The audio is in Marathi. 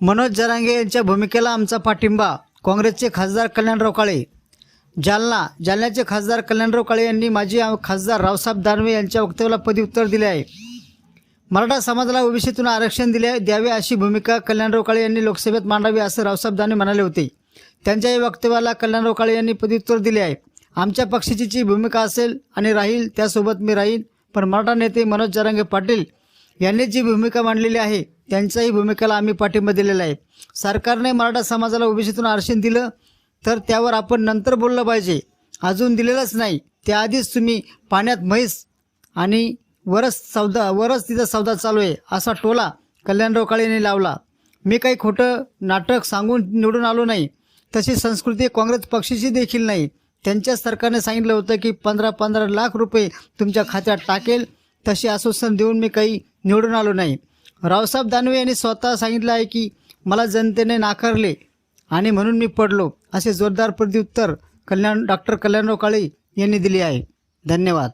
मनोज जरांगे यांच्या भूमिकेला आमचा पाठिंबा. काँग्रेसचे खासदार कल्याणराव काळे. जालना जालन्याचे खासदार कल्याणराव काळे यांनी माजी खासदार रावसाहेब दानवे यांच्या वक्तव्याला पदव्युत्तर दिले आहे. मराठा समाजाला ओबीसीतून आरक्षण दिले द्यावे अशी भूमिका कल्याणराव काळे यांनी लोकसभेत मांडावी असं रावसाहेब दानवे म्हणाले होते. त्यांच्या या वक्तव्याला कल्याणराव काळे यांनी पदव्युत्तर दिले आहे. आमच्या पक्षाची जी भूमिका असेल आणि राहील त्यासोबत मी राहीन. पण मराठा नेते मनोज जरांगे पाटील यांनी जी भूमिका मांडलेली आहे त्यांच्याही भूमिकेला आम्ही पाठिंबा दिलेला आहे. सरकारने मराठा समाजाला ओबीसीतून आरक्षण दिलं तर त्यावर आपण नंतर बोललं पाहिजे. अजून दिलेलंच नाही. त्याआधीच तुम्ही पाण्यात म्हैस आणि वरच सौदा वरच तिचा सौदा चालू आहे असा टोला कल्याणराव काळे यांनी लावला. मी काही खोटं नाटक सांगून निवडून आलो नाही. तशी संस्कृती काँग्रेस पक्षाची देखील नाही. त्यांच्या सरकारने सांगितलं होतं की पंधरा पंधरा लाख रुपये तुमच्या खात्यात टाकेल तसे आश्वासन देऊन मी काही निवडून आलो नाही. रावसाहेब दानवे यांनी स्वतः सांगितलं आहे की मला जनतेने नाकारले आणि म्हणून मी पडलो असे जोरदार प्रत्युत्तर कल्याण डॉक्टर कल्याणराव काळे यांनी दिले आहे. धन्यवाद.